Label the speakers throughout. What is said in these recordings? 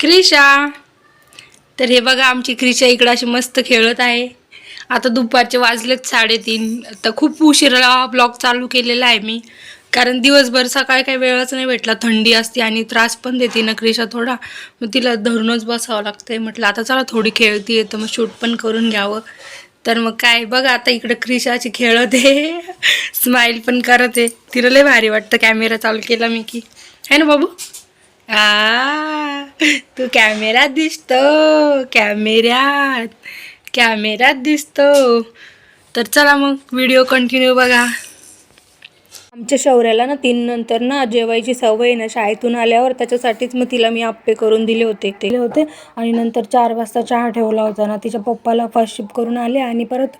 Speaker 1: क्रिशा. तर हे बघा आमची क्रिशा इकडं अशी मस्त खेळत आहे. आता दुपारचे वाजलेत साडेतीन. तर खूप उशिरा ब्लॉग चालू केलेला आहे मी. कारण दिवसभर सकाळी काही वेळच नाही भेटला. थंडी असते आणि त्रास पण देते ना क्रिशा थोडा. मग तिला धरूनच बसावं लागतंय. म्हटलं आता चला थोडी खेळती तर मग शूट पण करून घ्यावं. तर मग काय बघा आता इकडं क्रिशाची खेळत आहे. स्माईल पण करत आहे. तिला लय भारी वाटतं कॅमेरा चालू केला मी की. है ना बाबू? आ तू कॅमेऱ्यात दिसतो कॅमेऱ्यात कॅमेऱ्यात दिसतो तर चला मग व्हिडिओ कंटिन्यू बघा आमच्या शौर्याला ना तीन नंतर ना जेवायची सवय ना शाळेतून आल्यावर त्याच्यासाठीच मग तिला मी आप्पे करून दिले होते. दिले होते. आणि नंतर चार वाजता चहा ठेवला होता ना. तिच्या पप्पाला फर्स्ट शिफ्ट करून आले आणि परत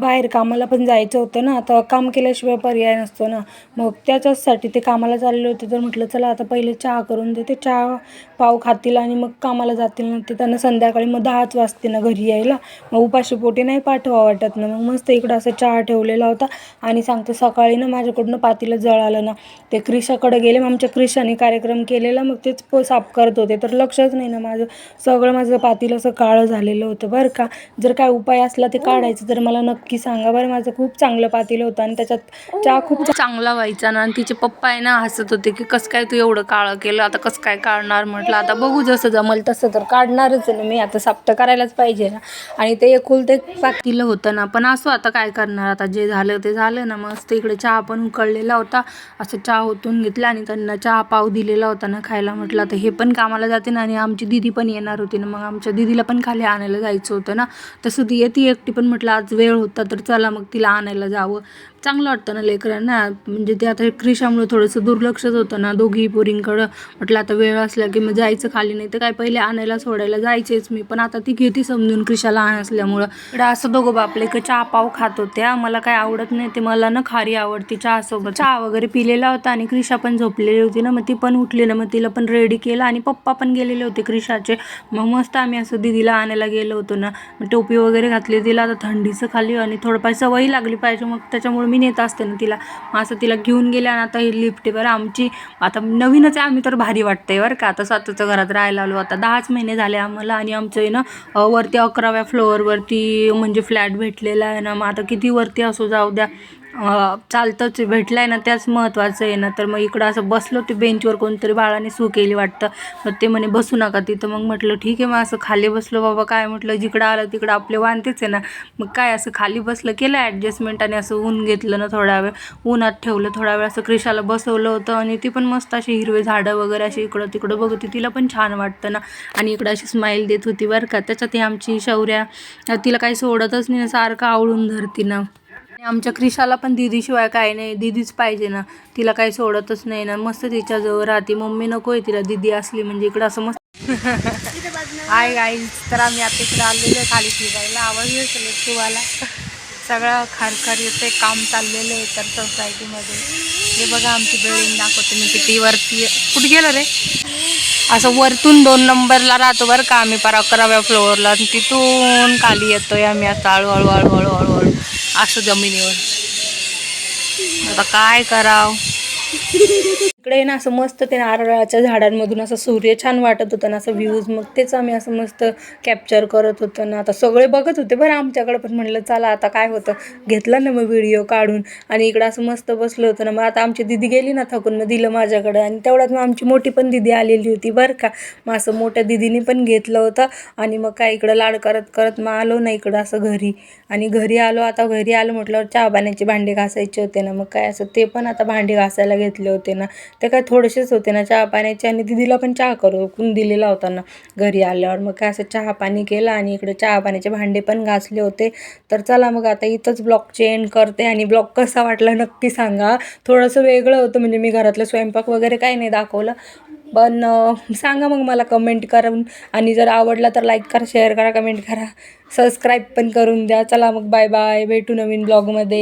Speaker 1: बाहेर कामाला पण जायचं होतं ना. आता काम केल्याशिवाय पर्याय नसतो ना. मग त्याच्याचसाठी ते कामाला चालले होते. तर म्हटलं चला आता पहिले चहा करून देते. चहा पाव खातील आणि मग कामाला जातील ना. ते त्यांना संध्याकाळी मग दहाच वाजते ना घरी यायला. मग उपाशी पोटी नाही पाठवा वाटत ना. मग मस्त इकडं असं चहा ठेवलेला होता. आणि सांगते सकाळी ना माझ्याकडनं पातीला जळालं ना ते क्रिशाकडे गेले मग आमच्या क्रिशाने कार्यक्रम केलेला मग तेच प साफ करत होते. तर लक्षच नाही ना माझं सगळं माझं पातील असं काळं झालेलं होतं बरं का. जर काय उपाय असला ते काढायचं तर मला नक्की सांगा बरं. माझं खूप चांगलं पातील होतं आणि त्याच्यात चहा खूप चांगला व्हायचा ना. आणि तिचे पप्पा आहे ना हसत होते की कसं काय तू एवढं काळं केलं आता कसं काय काढणार म्हटलं. आता बघू जसं जमल तसं तर काढणारच आहे ना मी. आता साफ तर करायलाच पाहिजे ना. आणि ते एकुलते पातीलं होतं ना. पण असं आता काय करणार? आता जे झालं ते झालं ना. मस्त इकडे चहा पण उकळलेला होता. असं चहा ओतून घेतला आणि त्यांना चहा पाव दिलेला होता ना खायला म्हटलं. तर हे पण कामाला जाते ना आणि आमची दिदी पण येणार होती ना. मग आमच्या दिदीला पण खाली आणायला जायचं होतं ना. तसं ती येते एकटी पण म्हटलं आज वेळ होता तर चला मग तिला आणायला जावं. चांगलं वाटतं ना लेकरांना. म्हणजे ते आता क्रिशामुळे थोडंसं दुर्लक्षच होतं ना दोघी पोरींकडं. म्हटलं आता वेळ असला की मग जायचं खाली नाही तर काय पहिले आणायला सोडायला जायचेच मी. पण आता ती घेते समजून क्रिशाला आण असल्यामुळं. इकडं असं दोघं बापले का चहा पाव खात होत्या. मला काय आवडत नाही ते. मला ना खारी आवडते. चहा वगैरे पिलेला होता आणि क्रिशा पण झोपलेली होती ना मग ती पण उठली ना मग तिला पण रेडी केलं आणि पप्पा पण गेलेले होते क्रिशाचे. मग मस्त आम्ही असं दिदीला आणायला गेलो होतो ना मग टोपी वगैरे घातली तिला आता थंडीचं खाली आणि थोडंफार सवयी लागली पाहिजे मग त्याच्यामुळे मी नेत असते ना तिला. मग असं तिला घेऊन गेले आणि आता ही लिफ्टीवर आमची. आता नवीनच आहे आम्ही तर भारी वाटतंय बरं का. आता स्वतःच्या घरात राहायला आलो आता दहाच महिने झाले आम्हाला आणि आमचं आहे ना वरती अकराव्या फ्लोअरवरती म्हणजे फ्लॅट भेटलेला आहे ना मग आता किती वरती असो जाऊ द्या. चालतंच भेटलं आहे ना त्याच महत्त्वाचं आहे ना. तर मग इकडं असं बसलो ते बेंचवर कोणतरी बाळाने सू केली वाटतं. मग ते म्हणे बसू नका तिथं. मग म्हटलं ठीक आहे. मग असं खाली बसलो बाबा काय? म्हटलं जिकडं आलं तिकडं आपले वांतेच आहे ना. मग काय असं खाली बसलं केलं ॲडजस्टमेंट आणि असं ऊन घेतलं ना थोडा वेळ. उन्हात ठेवलं थोडा वेळ असं क्रिशाला बसवलं होतं. आणि ती पण मस्त अशी हिरवे झाडं वगैरे अशी इकडं तिकडं बघते तिला पण छान वाटतं ना. आणि इकडं अशी स्माईल देत होती बरं का. त्याच्यात ही आमची शौर्या तिला काही सोडतच नाही ना, सारखं आवडून धरती ना. आमच्या क्रिशाला पण दिदीशिवाय काय नाही. दिदीच पाहिजे ना. तिला काही सोडतच नाही ना. मस्त तिच्याजवळ राहते. मम्मी नको आहे तिला. दिदी असली म्हणजे इकडं असं मस्त. हाय आई तर आम्ही आता इकडे आलेलो आहे खाली फिरायला. आवाज येतो तुम्हाला. सगळं खारखार येते काम चाललेलं आहे तर सोसायटीमध्ये हे बघा आमची बिल्डिंग दाखवते मी किती वरती कुठे गेलं रे? असं वरतून दोन नंबरला राहतो बरं का आम्ही. पर अकराव्या फ्लोअरला आणि तिथून खाली येतोय आम्ही आता. हळूहळू हळूहळू. असं जमिनीवर. आता काय कराव? इकडे ना असं मस्त ते नारळाच्या झाडांमधून असं सूर्य छान वाटत होतं ना असं व्ह्यूज मग तेच आम्ही असं मस्त कॅप्चर करत होतो ना. आता सगळे बघत होते बरं आमच्याकडे पण म्हणलं चला आता काय होतं? घेतलं ना मग व्हिडिओ काढून. आणि इकडं असं मस्त बसलं होतं ना. मग आता आमची दिदी गेली ना थकून मग दिलं माझ्याकडे. आणि तेवढ्यात मग आमची मोठी पण दिदी आलेली होती बरं का. मग असं मोठ्या दिदीने पण घेतलं होतं. आणि मग काय इकडं लाड करत करत मग आलो ना इकडं असं घरी. आणि घरी आलो आता घरी आलो म्हटल्यावर चहा पाण्याचे भांडे घासायचे होते ना. मग काय असं ते पण आता भांडे घासायला घेतले होते ना. ते काय थोडेसेच होते ना चहा पाण्याचे आणि दिदीला पण चहा करून दिलेला होता ना घरी आल्यावर. मग काय असं चहा पाणी केलं आणि इकडे चहा पाण्याचे भांडे पण घासले होते. तर चला मग आता इथंच ब्लॉक एंड करते आणि ब्लॉग कसा वाटला नक्की सांगा. थोडंसं वेगळं होतं म्हणजे मी घरातलं स्वयंपाक वगैरे काही नाही दाखवलं. पण सांगा मग मला कमेंट करून. आणि जर आवडला तर लाईक करा शेअर करा कमेंट करा. सबस्क्राईब पण करून द्या. चला मग बाय बाय भेटू नवीन ब्लॉगमध्ये